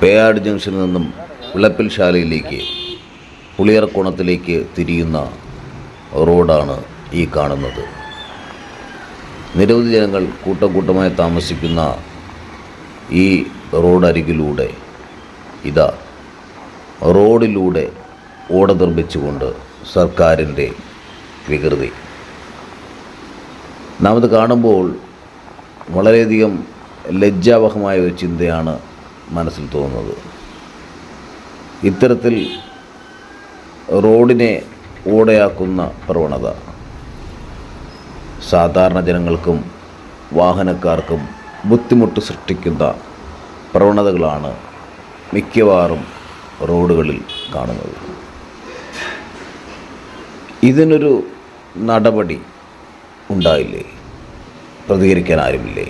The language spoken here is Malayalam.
പേയാട് ജംഗ്ഷനിൽ നിന്നും വിളപ്പിൽ ശാലയിലേക്ക് പുളിയർക്കോണത്തിലേക്ക് തിരിയുന്ന റോഡാണ് ഈ കാണുന്നത്. നിരവധി ജനങ്ങൾ കൂട്ടം കൂട്ടമായി താമസിക്കുന്ന ഈ റോഡരികിലൂടെ ഇതാ റോഡിലൂടെ ഓട നിർമ്മിച്ചുകൊണ്ട് സർക്കാരിന്റെ വികൃതി. നാം ഇത് കാണുമ്പോൾ വളരെയധികം ലജ്ജാവഹമായ ഒരു ചിന്തയാണ് മനസ്സിൽ തോന്നുന്നത്. ഇത്തരത്തിൽ റോഡിനെ ഓടയാക്കുന്ന പ്രവണത. സാധാരണ ജനങ്ങൾക്കും വാഹനക്കാർക്കും ബുദ്ധിമുട്ട് സൃഷ്ടിക്കുന്ന പ്രവണതകളാണ് മിക്കവാറും റോഡുകളിൽ കാണുന്നത്. ഇതിനൊരു നടപടി ഉണ്ടായില്ലേ? പ്രതികരിക്കാൻ ആരുമില്ലേ?